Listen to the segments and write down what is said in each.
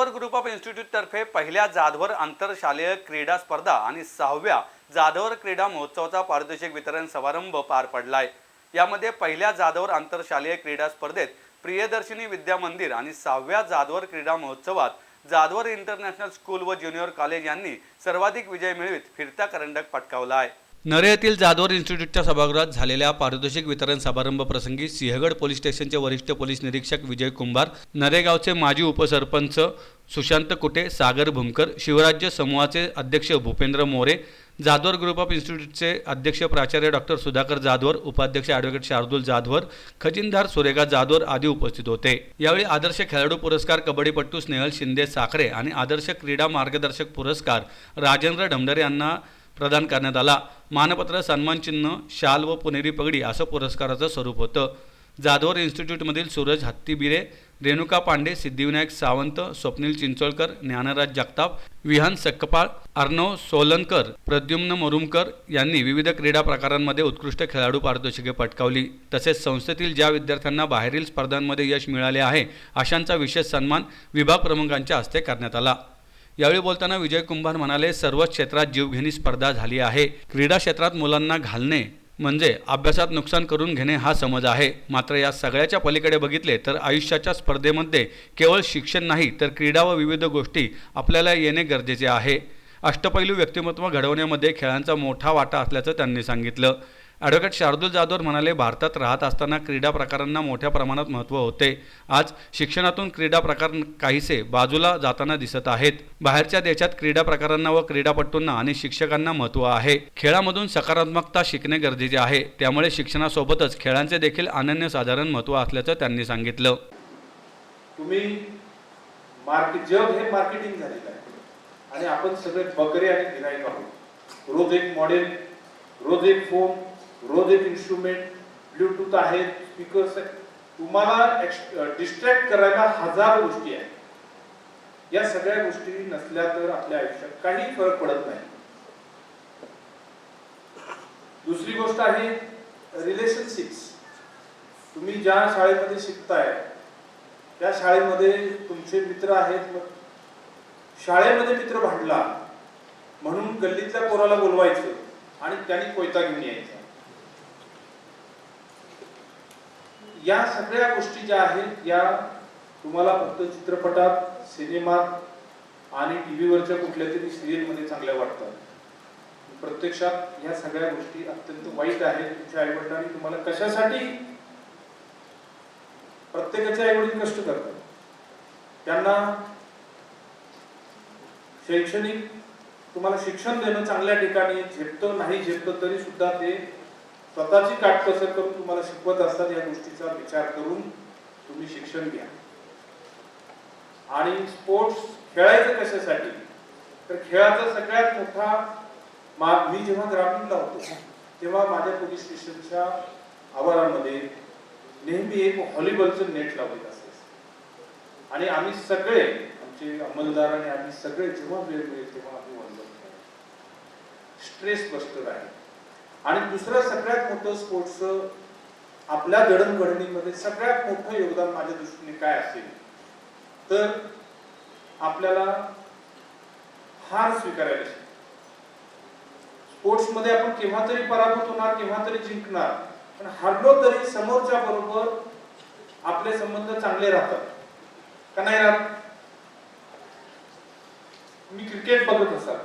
Jadhavar group of इन्स्टिट्यूटतर्फे पहिल्या जाधवर आंतरशालेय क्रीडा स्पर्धा आणि सहाव्या जाधवर क्रीडा महोत्सवाचा पारितोषिक वितरण समारंभ पार पडलाय. यामध्ये पहिल्या जाधवर आंतरशालेय क्रीडा स्पर्धेत प्रियदर्शिनी विद्या मंदिर आणि सहाव्या जाधवर क्रीडा महोत्सवात जाधवर इंटरनॅशनल स्कूल व ज्युनियर कॉलेज यांनी सर्वाधिक विजय मिळवित फिरता करंडक पटकावला आहे नरे येथील जाधवर इन्स्टिट्यूटच्या सभागृहात झालेल्या पारितोषिक वितरण समारंभ प्रसंगी सिंहगड पोलीस स्टेशनचे वरिष्ठ पोलीस निरीक्षक विजय कुंभार नरेगावचे माजी उपसरपंच सुशांत कुटे सागर भुमकर शिवराज्य समूहाचे अध्यक्ष भूपेंद्र मोरे जाधवर ग्रुप ऑफ इन्स्टिट्यूटचे अध्यक्ष प्राचार्य डॉक्टर सुधाकर जाधवर उपाध्यक्ष ॲडव्होकेट शार्दूल जाधवर खजिनदार सुरेखा जाधवर आदी उपस्थित होते. यावेळी आदर्श खेळाडू पुरस्कार कबड्डीपट्टू स्नेहल शिंदे साखरे आणि आदर्श क्रीडा मार्गदर्शक पुरस्कार राजेंद्र ढमढरे यांना प्रदान करण्यात आला. मानपत्र सन्मानचिन्ह शाल व पुणेरी पगडी असं पुरस्काराचं स्वरूप होतं. जाधवर इन्स्टिट्यूटमधील सूरज हत्तीबिरे रेणुका पांडे सिद्धिविनायक सावंत स्वप्नील चिंचोळकर ज्ञानराज जगताप विहान सक्कपाळ अर्णव सोलनकर प्रद्युम्न मुरुमकर यांनी विविध क्रीडा प्रकारांमध्ये उत्कृष्ट खेळाडू पारितोषिके पटकावली. तसेच संस्थेतील ज्या विद्यार्थ्यांना बाहेरील स्पर्धांमध्ये यश मिळाले आहे अशांचा विशेष सन्मान विभाग प्रमुखांच्या हस्ते करण्यात आला. यावेळी बोलताना विजय कुंभार म्हणाले सर्वच क्षेत्रात जीवघेणी स्पर्धा झाली आहे. क्रीडा क्षेत्रात मुलांना घालणे म्हणजे अभ्यासात नुकसान करून घेणे हा समज आहे. मात्र या सगळ्याच्या पलीकडे बघितले तर आयुष्याच्या स्पर्धेमध्ये केवळ शिक्षण नाही तर क्रीडा व विविध गोष्टी आपल्याला येणे गरजेचे आहे. अष्टपैलू व्यक्तिमत्व घडवण्यामध्ये खेळांचा मोठा वाटा असल्याचं त्यांनी सांगितलं. ॲडव्होकेट शार्दूल जाधवर म्हणाले भारतात राहत असताना क्रीडा प्रकारांना मोठ्या प्रमाणात महत्त्व होते. आज शिक्षणातून क्रीडा प्रकार काहीसे बाजूला जाताना दिसत आहेत. बाहेरच्या देशात क्रीडा प्रकारांना व क्रीडापटूंना आणि शिक्षकांना महत्त्व आहे. खेळामधून सकारात्मकता शिकणे गरजेचे आहे. त्यामुळे शिक्षणासोबतच खेळांचे देखील अनन्यसाधारण महत्त्व असल्याचं त्यांनी सांगितलं. तुम्ही मार्केट जग हे मार्केटिंग झालेलं आहे. आणि आपण सगळे बकरे आणि गिराईक आहोत. रोज एक मॉडेल रोज एक फोन रोज एक इन्स्ट्रुमेंट ब्लूटूथ आहेत स्पीकर्स आहेत. तुम्हाला डिस्ट्रॅक्ट करायला हजार गोष्टी आहेत. या सगळ्या गोष्टी नसल्या तर आपल्या आयुष्यात काही फरक पडत नाही. दुसरी गोष्ट आहे रिलेशनशिप्स तुम्ही ज्या शाळेमध्ये शिकताय त्या शाळेमध्ये तुमचे मित्र आहेत. शाळेमध्ये मित्र भांडला म्हणून गल्लीतल्या पोराला बोलवायचं आणि त्याने कोयता घेऊन यायचा. या सगळ्या गोष्टी ज्या आहेत या तुम्हाला फक्त चित्रपटात सिनेमात आणि टीव्हीवरच्या कुठल्या तरी सिरियलमध्ये चांगल्या वाटतात. प्रत्यक्षात या सगळ्या गोष्टी अत्यंत वाईट आहेत. तुमच्या आईवडिलांनी तुम्हाला कशासाठी प्रत्येकाचे आईवडील कष्ट करतात? त्यांना शैक्षणिक तुम्हाला शिक्षण देणं चांगल्या ठिकाणी झेपतं नाही झेपतं तरी सुद्धा ते स्वतःची काटकसर करून तुम्हाला शिकवत असतात या गोष्टीचा विचार करून तुम्ही शिक्षण घ्या. आणि स्पोर्ट्स खेळायचं कशासाठी? तर खेळाचा सगळ्यात मोठा माग मी जेव्हा ग्रामीणला होतो तेव्हा माझ्या पोलीस स्टेशनच्या आवारामध्ये नेहमी एक व्हॉलीबॉलचं नेट लावलेलं असायचं. आणि आम्ही सगळे आमचे अंमलदार आणि आम्ही सगळे जेव्हा वेळ मिळेल तेव्हा आम्ही व्हॉलीबॉल स्ट्रेस बस्टर आहे. आणि दुसरं सगळ्यात मोठं स्पोर्ट्सचं आपल्या जडणघडणीमध्ये सगळ्यात मोठं योगदान माझ्या दृष्टीने काय असेल तर आपल्याला हार स्वीकारायला स्पोर्ट्समध्ये आपण केव्हा तरी पराभूत होणार केव्हा तरी जिंकणार पण हरलो तरी समोरच्या बरोबर आपले संबंध चांगले राहतात. का नाही राहत? मी क्रिकेट बघत असाल.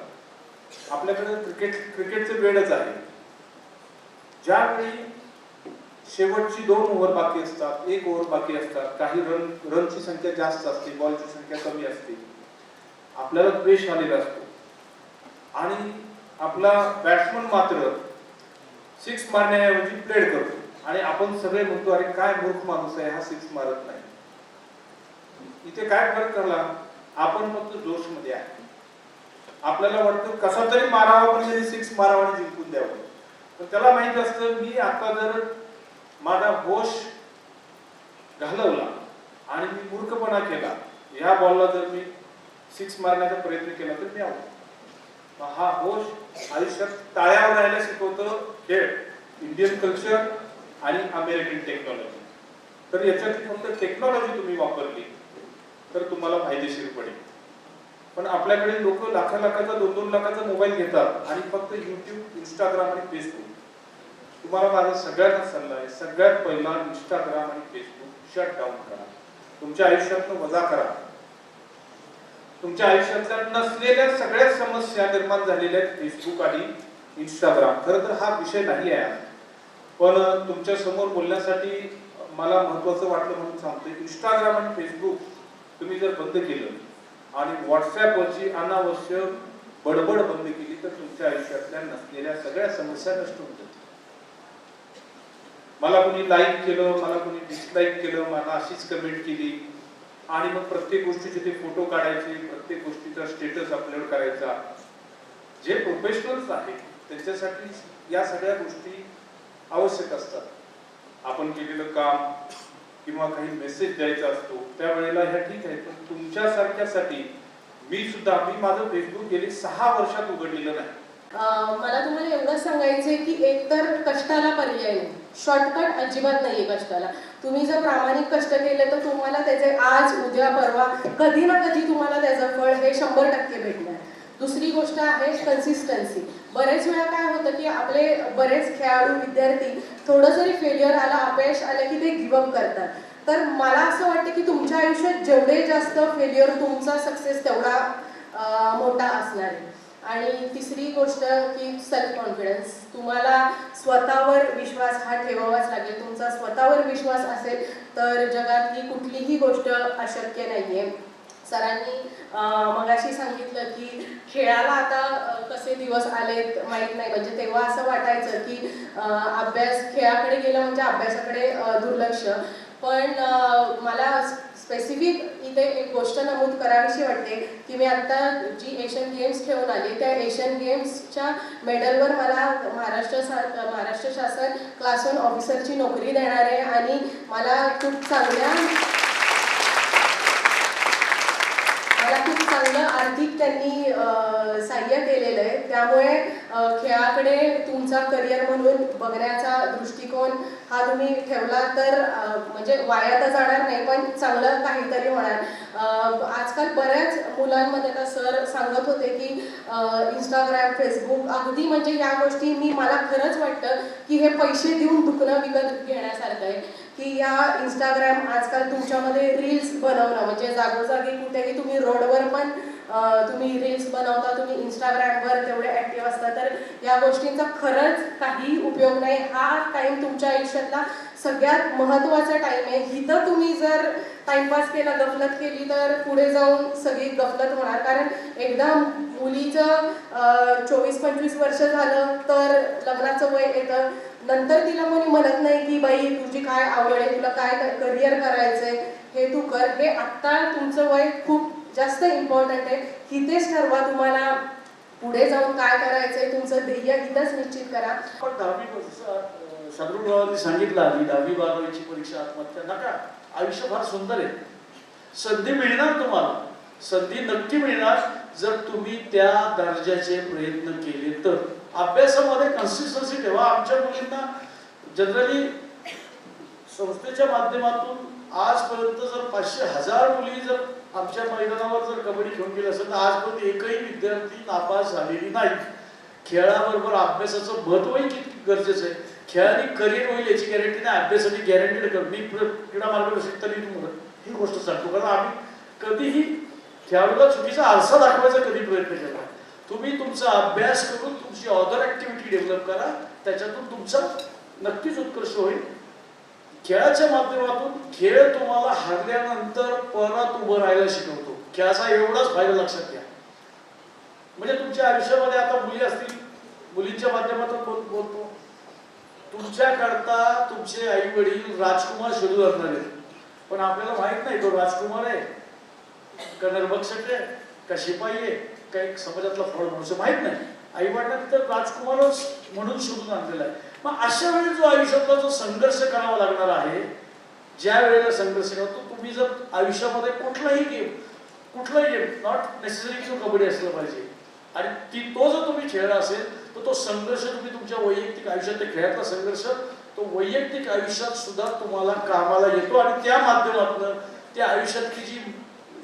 आपल्याकडे क्रिकेट क्रिकेटचे वेळच आहे. ज्यावेळी शेवटची दोन ओव्हर बाकी असतात एक ओव्हर बाकी असतात काही रन रनची संख्या जास्त असते बॉलची संख्या कमी असते आपल्याला द्वेष आलेला असतो. आणि आपला बॅट्समन मात्र सिक्स मारण्याऐवजी प्लेड करतो. आणि आपण सगळे म्हणतो अरे काय मूर्ख माणूस आहे हा सिक्स मारत नाही. इथे काय फरक झाला आपण फक्त जोशमध्ये आहे. आपल्याला वाटतं कसा तरी मारावा पण सिक्स मारावा आणि जिंकून द्यावं. तर त्याला माहीत असतं मी आता जर माझा होश घालवला आणि मी मूर्खपणा केला ह्या बॉलला जर मी सिक्स मारण्याचा प्रयत्न केला तर मी आउट हा होश आयुष्यात टाळ्यावर राहायला शिकवतो खेळ इंडियन कल्चर आणि अमेरिकन टेक्नॉलॉजी तर याच्यात फक्त टेक्नॉलॉजी तुम्ही वापरली तर तुम्हाला फायदेशीर पडेल. पण आपल्याकडे लोक लाखा लाखाचा दोन दोन लाखाचा मोबाईल घेतात आणि फक्त युट्यूब इंस्टाग्राम आणि फेसबुक तुम्हाला माझा सगळ्यांना सल्ला आहे सगळ्यात पहिला इंस्टाग्राम आणि फेसबुक शट डाऊन करा. तुमच्या आयुष्यातनं वजा करा. तुमच्या आयुष्यातल्या नसलेल्या सगळ्या समस्या निर्माण झालेल्या आहेत फेसबुक आणि इंस्टाग्राम खरं तर हा विषय नाही आहे पण तुमच्यासमोर बोलण्यासाठी मला महत्वाचं वाटलं म्हणून सांगतोय इंस्टाग्राम आणि फेसबुक तुम्ही जर बंद केलं आणि व्हॉट्सॲपवरची अनावश्यक बडबड बंद केली तर तुमच्या आयुष्यातल्या नसलेल्या सगळ्या समस्या नष्ट होतात मला कोणी लाईक केलं मला कोणी डिसलाईक केलं मला अशीच कमेंट केली. आणि मग प्रत्येक गोष्टीचे ते फोटो काढायचे प्रत्येक गोष्टीचा स्टेटस अपलोड करायचा. जे प्रोफेशनल्स आहेत त्यांच्यासाठी या सगळ्या गोष्टी आवश्यक असतात. आपण केलेलं काम किंवा काही मेसेज द्यायचा असतो त्यावेळेला ह्या ठीक आहे. पण तुमच्यासारख्यासाठी मी सुद्धा मी माझं फेसबुक गेली सहा वर्षात उघडलेलं नाही. मला तुम्हाला एवढं सांगायचंय की एकतर कष्टाला पर्याय नाही. शॉर्टकट अजिबात नाहीये कष्टाला. तुम्ही जर प्रामाणिक कष्ट केले तर तुम्हाला त्याचे आज उद्या परवा कधी ना कधी तुम्हाला त्याचं फळ हे शंभर टक्के भेटणार. दुसरी गोष्ट आहे कन्सिस्टन्सी बरेच वेळा काय होतं की आपले बरेच खेळाडू विद्यार्थी थोडंसं फेलियर आला आलं अपयश आलं की ते गिवअप करतात. तर मला असं वाटतं की तुमच्या आयुष्यात जेवढे जास्त फेलियर तुमचा सक्सेस तेवढा मोठा असणार आहे. आणि तिसरी गोष्ट की सेल्फ कॉन्फिडन्स तुम्हाला स्वतःवर विश्वास हा ठेवावाच लागेल. तुमचा स्वतःवर विश्वास असेल तर जगातली कुठलीही गोष्ट अशक्य नाहीये. सरांनी मगाशी सांगितलं की खेळाला आता कसे दिवस आलेत माहीत नाही. म्हणजे तेव्हा असं वाटायचं की अभ्यास खेळाकडे गेलं म्हणजे अभ्यासाकडे दुर्लक्ष. पण मला स्पेसिफिक इथे एक गोष्ट नमूद करावीशी वाटते की मी आता जी एशियन गेम्स खेळून आली त्या एशियन गेम्सच्या मेडलवर मला महाराष्ट्र सा महाराष्ट्र शासन क्लास वन ऑफिसरची नोकरी देणार आहे आणि मला खूप चांगल्या मला खूप चांगलं आर्थिक त्यांनी सहाय्य केलेलं आहे. त्यामुळे खेळाकडे तुमचा करिअर म्हणून बघण्याचा दृष्टिकोन हा तुम्ही ठेवला तर म्हणजे वाया तर जाणार नाही पण चांगलं काहीतरी होणार. आजकाल बऱ्याच मुलांमध्ये आता सर सांगत होते की इंस्टाग्राम फेसबुक अगदी म्हणजे या गोष्टी मी मला खरंच वाटतं की हे पैसे देऊन दुखणं विकत घेण्यासारखं आहे. की या इंस्टाग्राम आजकाल तुमच्यामध्ये रील्स बनवणं म्हणजे जागोजागी कुठेही तुम्ही रोडवर पण तुम्ही रील्स बनवता तुम्ही इंस्टाग्रामवर तेवढे ॲक्टिव्ह असता तर या गोष्टींचा खरंच काही उपयोग नाही. हा टाईम तुमच्या आयुष्यातला सगळ्यात महत्त्वाचा टाईम आहे. इथं तुम्ही जर टाईमपास केला गफलत केली तर पुढे जाऊन सगळी गफलत होणार. कारण एकदा मुलीचं चोवीस पंचवीस वर्ष झालं तर लग्नाचं वय येतं. नंतर तिला कोणी म्हणत नाही की बाई तुझी काय आवड आहे? तुला काय करिअर करायचंय? हे तू कर. हे आत्ता तुमचं वय खूप जास्त इम्पॉर्टंट आहे. तिथेच ठरवा तुम्हाला पुढे जाऊन काय करायचंय. तुमचं ध्येय इथंच निश्चित करा. पण दहावी सदरुभावांनी सांगितलं आधी दहावी बारावीची परीक्षा आत्महत्या नका. आयुष्य फार सुंदर आहे. संधी मिळणार तुम्हाला. संधी नक्की मिळणार. जर तुम्ही त्या दर्जाचे प्रयत्न केले तर अभ्यासामध्ये कन्सिस्टन्सी ठेवा. आमच्या मुलींना जनरली संस्थेच्या माध्यमातून आजपर्यंत जर पाचशे हजार मुली जर आमच्या मैदानावर जर कबड्डी खेळून गेली असेल तर आजपर्यंत एकही विद्यार्थी नापास झालेली नाही. खेळाबरोबर अभ्यासाचं महत्वही किती गरजेचं आहे. खेळाने करिअर होईल याची गॅरंटी नाही. अभ्यासाची गॅरंटीड कर. मी क्रीडा मार्गदर्शक तरी तुम्हाला ही गोष्ट सांगतो. कारण आम्ही कधीही खेळाडूला चुकीचा आरसा दाखवायचा कधी प्रयत्न केला तुम्ही तुमचा अभ्यास करून तुमची अदर ऍक्टिव्हिटी डेव्हलप करा त्याच्यातून तुमचा नक्कीच उत्कर्ष होईल. खेळाच्या माध्यमातून खेळ तुम्हाला हरल्यानंतर परत उभं राहायला शिकवतो. खेळाचा एवढाच फायदा लक्षात घ्या. म्हणजे तुमच्या आयुष्यामध्ये आता मुली असतील मुलींच्या माध्यमातून बोल बोलतो. तुमच्याकरता तुमचे आई वडील राजकुमार शोधू लागणार आहेत. पण आपल्याला माहीत नाही तो राजकुमार आहे. का नरभक्षक आहे का शिपाई आहे? का एक समाजातला फळ माणूस माहीत नाही. आई वडिलांनी तर राजकुमारच म्हणून शोधून आणलेला आहे. मग अशा वेळी जो आयुष्यातला जो संघर्ष करावा लागणार आहे ज्या वेळेला संघर्ष करतो तुम्ही जर आयुष्यामध्ये कुठलाही गेम कुठलाही गेम नॉट नेसेसरी जो कबड्डी असलं पाहिजे आणि ती तो जर तुम्ही खेळला असेल तर तो संघर्ष तुम्ही तुमच्या वैयक्तिक आयुष्यात खेळातला संघर्ष तो वैयक्तिक आयुष्यात सुद्धा तुम्हाला कामाला येतो आणि त्या माध्यमातून त्या आयुष्यातली जी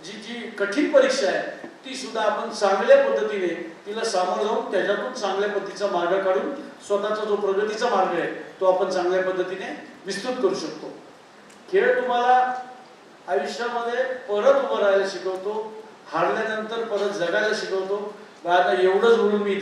जी जी कठीण परीक्षा आहे ती सुद्धा आपण चांगल्या पद्धतीने तिला सामोरं जाऊन त्याच्यातून चांगल्या पद्धतीचा मार्ग काढून स्वतःचा जो प्रगतीचा मार्ग आहे तो आपण चांगल्या पद्धतीने विस्तृत करू शकतो. खेळ तुम्हाला आयुष्यामध्ये परत उभं राहायला शिकवतो हारल्यानंतर परत जगायला शिकवतो. आता एवढंच बोलून मी इथं